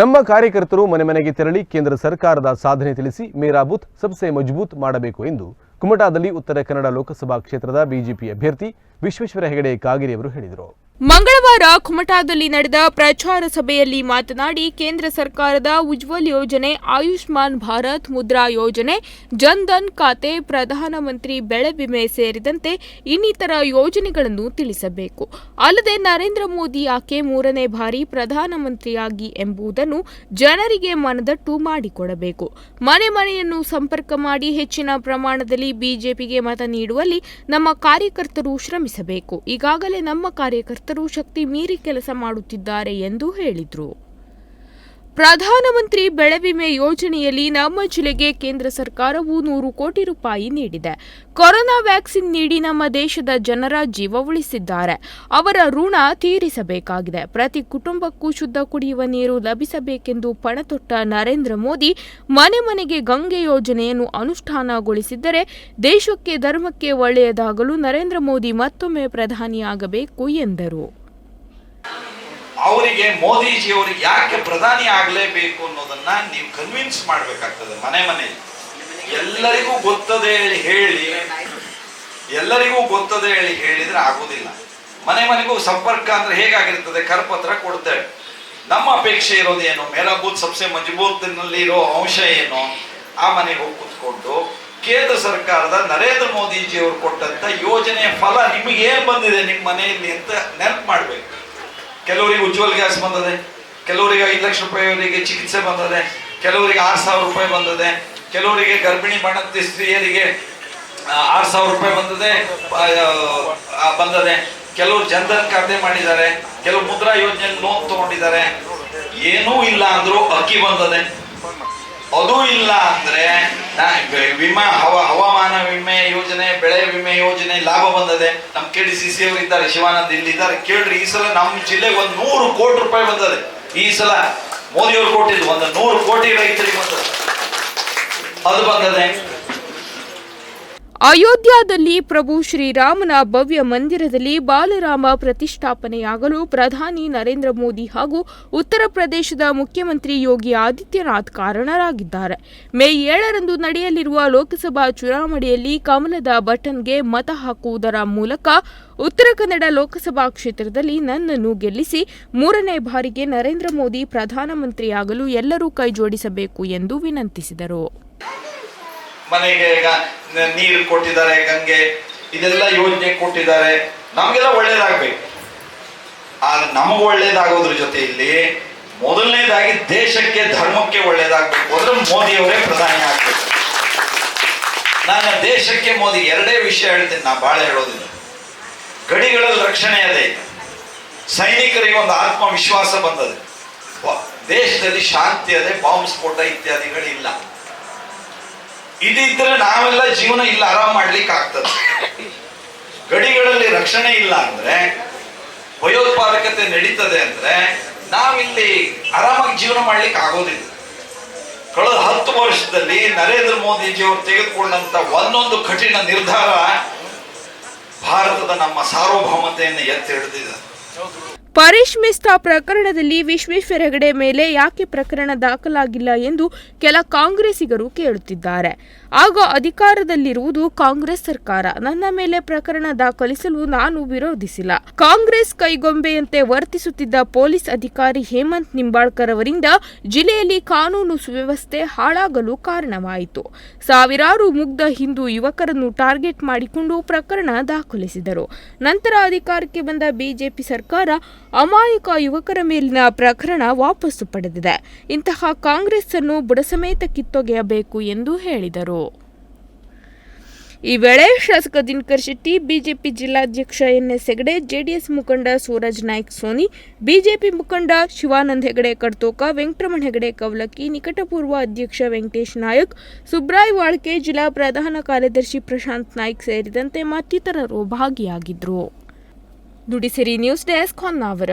ನಮ್ಮ ಕಾರ್ಯಕರ್ತರು ಮನೆ ಮನೆಗೆ ತೆರಳಿ ಕೇಂದ್ರ ಸರ್ಕಾರದ ಸಾಧನೆ ತಿಳಿಸಿ ಮೇರಾ ಬೂತ್ ಸಬ್ಸೆ ಮಜಬೂತ್ ಮಾಡಬೇಕು ಎಂದು ಕುಮಟಾದಲ್ಲಿ ಉತ್ತರ ಕನ್ನಡ ಲೋಕಸಭಾ ಕ್ಷೇತ್ರದ ಬಿಜೆಪಿ ಅಭ್ಯರ್ಥಿ ವಿಶ್ವೇಶ್ವರ ಹೆಗಡೆ ಕಾಗಿರಿ ಅವರು ಹೇಳಿದರು. ಮಂಗಳವಾರ ಕುಮಟಾದಲ್ಲಿ ನಡೆದ ಪ್ರಚಾರ ಸಭೆಯಲ್ಲಿ ಮಾತನಾಡಿ, ಕೇಂದ್ರ ಸರ್ಕಾರದ ಉಜ್ವಲ್ ಯೋಜನೆ, ಆಯುಷ್ಮಾನ್ ಭಾರತ್ ಮುದ್ರಾ ಯೋಜನೆ ಜನ್ಧನ್ ಖಾತೆ, ಪ್ರಧಾನಮಂತ್ರಿ ಬೆಳೆ ವಿಮೆ ಸೇರಿದಂತೆ ಇನ್ನಿತರ ಯೋಜನೆಗಳನ್ನು ತಿಳಿಸಬೇಕು. ಅಲ್ಲದೆ ನರೇಂದ್ರ ಮೋದಿ ಯಾಕೆ ಮೂರನೇ ಬಾರಿ ಪ್ರಧಾನಮಂತ್ರಿಯಾಗಿ ಎಂಬುದನ್ನು ಜನರಿಗೆ ಮನದಟ್ಟು ಮಾಡಿಕೊಡಬೇಕು. ಮನೆ ಮನೆಯನ್ನು ಸಂಪರ್ಕ ಮಾಡಿ ಹೆಚ್ಚಿನ ಪ್ರಮಾಣದಲ್ಲಿ ಬಿಜೆಪಿಗೆ ಮತ ನೀಡುವಲ್ಲಿ ನಮ್ಮ ಕಾರ್ಯಕರ್ತರು ಶ್ರಮಿಸಬೇಕು. ಈಗಾಗಲೇ ನಮ್ಮ ಕಾರ್ಯಕರ್ತರು ಶಕ್ತಿ ಮೀರಿ ಕೆಲಸ ಮಾಡುತ್ತಿದ್ದಾರೆ ಎಂದು ಹೇಳಿದರು. ಪ್ರಧಾನಮಂತ್ರಿ ಬೆಳೆ ವಿಮೆ ಯೋಜನೆಯಲ್ಲಿ ನಮ್ಮ ಜಿಲ್ಲೆಗೆ ಕೇಂದ್ರ ಸರ್ಕಾರವು ನೂರು ಕೋಟಿ ರೂಪಾಯಿ ನೀಡಿದೆ. ಕೊರೋನಾ ವ್ಯಾಕ್ಸಿನ್ ನೀಡಿ ನಮ್ಮ ದೇಶದ ಜನರ ಜೀವ ಉಳಿಸಿದ್ದಾರೆ. ಅವರ ಋಣ ತೀರಿಸಬೇಕಾಗಿದೆ. ಪ್ರತಿ ಕುಟುಂಬಕ್ಕೂ ಶುದ್ಧ ಕುಡಿಯುವ ನೀರು ಲಭಿಸಬೇಕೆಂದು ಪಣತೊಟ್ಟ ನರೇಂದ್ರ ಮೋದಿ, ಮನೆ ಮನೆಗೆ ಗಂಗೆ ಯೋಜನೆಯನ್ನು ಅನುಷ್ಠಾನಗೊಳಿಸಿದ್ದರೆ ದೇಶಕ್ಕೆ ಧರ್ಮಕ್ಕೆ ಒಳ್ಳೆಯದಾಗಲು ನರೇಂದ್ರ ಮೋದಿ ಮತ್ತೊಮ್ಮೆ ಪ್ರಧಾನಿಯಾಗಬೇಕು ಎಂದರು. ಅವರಿಗೆ, ಮೋದಿಜಿಯವರಿಗೆ ಯಾಕೆ ಪ್ರಧಾನಿ ಆಗಲೇಬೇಕು ಅನ್ನೋದನ್ನ ನೀವು ಕನ್ವಿನ್ಸ್ ಮಾಡಬೇಕಾಗ್ತದೆ, ಮನೆ ಮನೆಯಲ್ಲಿ. ಎಲ್ಲರಿಗೂ ಗೊತ್ತದೆ ಹೇಳಿ ಹೇಳಿ, ಎಲ್ಲರಿಗೂ ಗೊತ್ತದೆ ಹೇಳಿ ಹೇಳಿದ್ರೆ ಆಗೋದಿಲ್ಲ. ಮನೆ ಮನೆಗೂ ಸಂಪರ್ಕ ಅಂದ್ರೆ ಹೇಗಾಗಿರ್ತದೆ ಕರಪತ್ರ ಕೊಡ್ತೇವೆ. ನಮ್ಮ ಅಪೇಕ್ಷೆ ಇರೋದು ಏನು? ಮೇರಾಬೂತ್ ಸಬ್ಸೆ ಮಜಬೂತ್ನಲ್ಲಿ ಇರೋ ಅಂಶ ಏನು? ಆ ಮನೆಗೆ ಹೋಗಿ ಕೂತ್ಕೊಂಡು ಕೇಂದ್ರ ಸರ್ಕಾರದ ನರೇಂದ್ರ ಮೋದಿಜಿ ಅವರು ಕೊಟ್ಟಂತ ಯೋಜನೆಯ ಫಲ ನಿಮಗೆ ಏನ್ ಬಂದಿದೆ ನಿಮ್ಮ ಮನೆಯಲ್ಲಿ ಅಂತ ನೆನಪು ಮಾಡ್ಬೇಕು. ಕೆಲವರಿಗೆ ಉಜ್ವಲ್ ಗ್ಯಾಸ್ ಬಂದದೆ, ಕೆಲವರಿಗೆ ಐದು ಲಕ್ಷ ರೂಪಾಯಿವರೆಗೆ ಚಿಕಿತ್ಸೆ ಬಂದದೆ, ಕೆಲವರಿಗೆ ಆರು ಸಾವಿರ ರೂಪಾಯಿ ಬಂದದೆ, ಕೆಲವರಿಗೆ ಗರ್ಭಿಣಿ ಬಣತಿ ಸ್ತ್ರೀಯರಿಗೆ ಆರು ಸಾವಿರ ರೂಪಾಯಿ ಬಂದದೆ ಬಂದದೆ. ಕೆಲವರು ಜನ್ಧನ್ ಖಾತೆ ಮಾಡಿದ್ದಾರೆ ಕೆಲವು ಮುದ್ರಾ ಯೋಜನೆ ಲೋನ್ ತಗೊಂಡಿದ್ದಾರೆ. ಏನೂ ಇಲ್ಲ ಅಂದ್ರೂ ಅಕ್ಕಿ ಬಂದದೆ. ಅದು ಇಲ್ಲ ಅಂದ್ರೆ ವಿಮಾ, ಹವ, ಹವಾಮಾನ ವಿಮೆ ಯೋಜನೆ, ಬೆಳೆ ವಿಮೆ ಯೋಜನೆ ಲಾಭ ಬಂದದೆ. ನಮ್ ಕೆ ಡಿ ಸಿ ಸಿ ಅವರು ಇದ್ದಾರೆ, ಶಿವಾನಂದ್ ಇಲ್ಲಿ ಇದ್ದಾರೆ. ಕೇಳ್ರಿ, ಈ ಸಲ ನಮ್ಮ ಜಿಲ್ಲೆಗೆ ಒಂದು ನೂರು ಕೋಟಿ ರೂಪಾಯಿ ಬಂದದೆ. ಈ ಸಲ ಮೋದಿ ಅವರು ಕೊಟ್ಟಿದ್ದು ಒಂದು ನೂರು ಕೋಟಿ ರೈತರಿಗೆ ಬಂದದೆ. ಅದು ಬಂದದೆ. ಅಯೋಧ್ಯದಲ್ಲಿ ಪ್ರಭು ಶ್ರೀರಾಮನ ಭವ್ಯ ಮಂದಿರದಲ್ಲಿ ಬಾಲರಾಮ ಪ್ರತಿಷ್ಠಾಪನೆಯಾಗಲು ಪ್ರಧಾನಿ ನರೇಂದ್ರ ಮೋದಿ ಹಾಗೂ ಉತ್ತರ ಪ್ರದೇಶದ ಮುಖ್ಯಮಂತ್ರಿ ಯೋಗಿ ಆದಿತ್ಯನಾಥ್ ಕಾರಣರಾಗಿದ್ದಾರೆ. ಮೇ ಏಳರಂದು ನಡೆಯಲಿರುವ ಲೋಕಸಭಾ ಚುನಾವಣೆಯಲ್ಲಿ ಕಮಲದ ಬಟನ್ಗೆ ಮತ ಹಾಕುವುದರ ಮೂಲಕ ಉತ್ತರ ಕನ್ನಡ ಲೋಕಸಭಾ ಕ್ಷೇತ್ರದಲ್ಲಿ ನನ್ನನ್ನು ಗೆಲ್ಲಿಸಿ ಮೂರನೇ ಬಾರಿಗೆ ನರೇಂದ್ರ ಮೋದಿ ಪ್ರಧಾನಮಂತ್ರಿಯಾಗಲು ಎಲ್ಲರೂ ಕೈಜೋಡಿಸಬೇಕು ಎಂದು ವಿನಂತಿಸಿದರು. ಮನೆಗೆ ಈಗ ನೀರು ಕೊಟ್ಟಿದ್ದಾರೆ, ಗಂಗೆ, ಇದೆಲ್ಲ ಯೋಜನೆ ಕೊಟ್ಟಿದ್ದಾರೆ. ನಮಗೆಲ್ಲ ಒಳ್ಳೇದಾಗ್ಬೇಕು. ಆದ್ರೆ ನಮಗೆ ಒಳ್ಳೇದಾಗೋದ್ರ ಜೊತೆಯಲ್ಲಿ ಮೊದಲನೇದಾಗಿ ದೇಶಕ್ಕೆ, ಧರ್ಮಕ್ಕೆ ಒಳ್ಳೇದಾಗ್ಬೇಕು ಅಂದ್ರೆ ಮೋದಿಯವರೇ ಪ್ರಧಾನಿ ಆಗ್ಬೇಕು. ನಾನು ದೇಶಕ್ಕೆ ಮೋದಿ ಎರಡೇ ವಿಷಯ ಹೇಳ್ತೀನಿ, ನಾ ಬಹಳ ಹೇಳೋದಿಲ್ಲ. ಗಡಿಗಳಲ್ಲಿ ರಕ್ಷಣೆ ಅದೇ. ಸೈನಿಕರಿಗೆ ಒಂದು ಆತ್ಮವಿಶ್ವಾಸ ಬಂದದೆ. ದೇಶದಲ್ಲಿ ಶಾಂತಿ ಅದೇ, ಬಾಂಬ್ ಸ್ಫೋಟ ಇತ್ಯಾದಿಗಳಿಲ್ಲ. ಇದಿದ್ರೆ ನಾವೆಲ್ಲ ಜೀವನ ಇಲ್ಲ ಆರಾಮ್ ಮಾಡ್ಲಿಕ್ಕೆ ಆಗ್ತದೆ. ಗಡಿಗಳಲ್ಲಿ ರಕ್ಷಣೆ ಇಲ್ಲ ಅಂದ್ರೆ, ಭಯೋತ್ಪಾದಕತೆ ನಡೀತದೆ ಅಂದ್ರೆ, ನಾವಿಲ್ಲಿ ಆರಾಮಾಗಿ ಜೀವನ ಮಾಡ್ಲಿಕ್ಕೆ ಆಗೋದಿಲ್ಲ. ಕಳೆದ ಹತ್ತು ವರ್ಷದಲ್ಲಿ ನರೇಂದ್ರ ಮೋದಿಜಿ ಅವರು ತೆಗೆದುಕೊಂಡಂತ ಒಂದೊಂದು ಕಠಿಣ ನಿರ್ಧಾರ ಭಾರತದ ನಮ್ಮ ಸಾರ್ವಭೌಮತೆಯನ್ನು ಎತ್ತಿ ಹಿಡಿದಿದೆ. ಪರೇಶ್ ಮಿಸ್ತಾ ಪ್ರಕರಣದಲ್ಲಿ ವಿಶ್ವೇಶ್ವರ ಹೆಗಡೆ ಮೇಲೆ ಯಾಕೆ ಪ್ರಕರಣ ದಾಖಲಾಗಿಲ್ಲ ಎಂದು ಕೆಲ ಕಾಂಗ್ರೆಸ್ಸಿಗರು ಕೇಳುತ್ತಿದ್ದಾರೆ. ಆಗ ಅಧಿಕಾರದಲ್ಲಿರುವುದು ಕಾಂಗ್ರೆಸ್ ಸರ್ಕಾರ. ನನ್ನ ಮೇಲೆ ಪ್ರಕರಣ ದಾಖಲಿಸಲು ನಾನು ವಿರೋಧಿಸಿಲ್ಲ. ಕಾಂಗ್ರೆಸ್ ಕೈಗೊಂಬೆಯಂತೆ ವರ್ತಿಸುತ್ತಿದ್ದ ಪೊಲೀಸ್ ಅಧಿಕಾರಿ ಹೇಮಂತ್ ನಿಂಬಾಳ್ಕರ್ ಅವರಿಂದ ಜಿಲ್ಲೆಯಲ್ಲಿ ಕಾನೂನು ಸುವ್ಯವಸ್ಥೆ ಹಾಳಾಗಲು ಕಾರಣವಾಯಿತು. ಸಾವಿರಾರು ಮುಗ್ಧ ಹಿಂದೂ ಯುವಕರನ್ನು ಟಾರ್ಗೆಟ್ ಮಾಡಿಕೊಂಡು ಪ್ರಕರಣ ದಾಖಲಿಸಿದರು. ನಂತರ ಅಧಿಕಾರಕ್ಕೆ ಬಂದ ಬಿಜೆಪಿ ಸರ್ಕಾರ ಅಮಾಯಕ ಯುವಕರ ಮೇಲಿನ ಪ್ರಕರಣ ವಾಪಸ್ಸು ಪಡೆದಿದೆ. ಇಂತಹ ಕಾಂಗ್ರೆಸ್ ಅನ್ನು ಬುಡಸಮೇತ ಕಿತ್ತೊಗೆಯಬೇಕು ಎಂದು ಹೇಳಿದರು. ಈ ವೇಳೆ ಶಾಸಕ ದಿನಕರ್ ಶೆಟ್ಟಿ, ಬಿಜೆಪಿ ಜಿಲ್ಲಾಧ್ಯಕ್ಷ ಎನ್ ಎಸ್ ಹೆಗಡೆ, ಜೆಡಿಎಸ್ ಮುಖಂಡ ಸೂರಜ್ ನಾಯ್ಕ್ ಸೋನಿ, ಬಿಜೆಪಿ ಮುಖಂಡ ಶಿವಾನಂದ್ ಹೆಗಡೆ ಕಡ್ತೋಕ, ವೆಂಕಟರಮಣ ಹೆಗಡೆ ಕವಲಕ್ಕಿ, ನಿಕಟಪೂರ್ವ ಅಧ್ಯಕ್ಷ ವೆಂಕಟೇಶ್ ನಾಯಕ್, ಸುಬ್ರಾಯ್ ವಾಳ್ಕೆ, ಜಿಲ್ಲಾ ಪ್ರಧಾನ ಕಾರ್ಯದರ್ಶಿ ಪ್ರಶಾಂತ್ ನಾಯ್ಕ್ ಸೇರಿದಂತೆ ಮತ್ತಿತರರು ಭಾಗಿಯಾಗಿದ್ದರು ದುಡಿಸಿರಿ ನ್ಯೂಸ್ ಡೆಸ್ಕ್ ಹೊನ್ನಾವರ.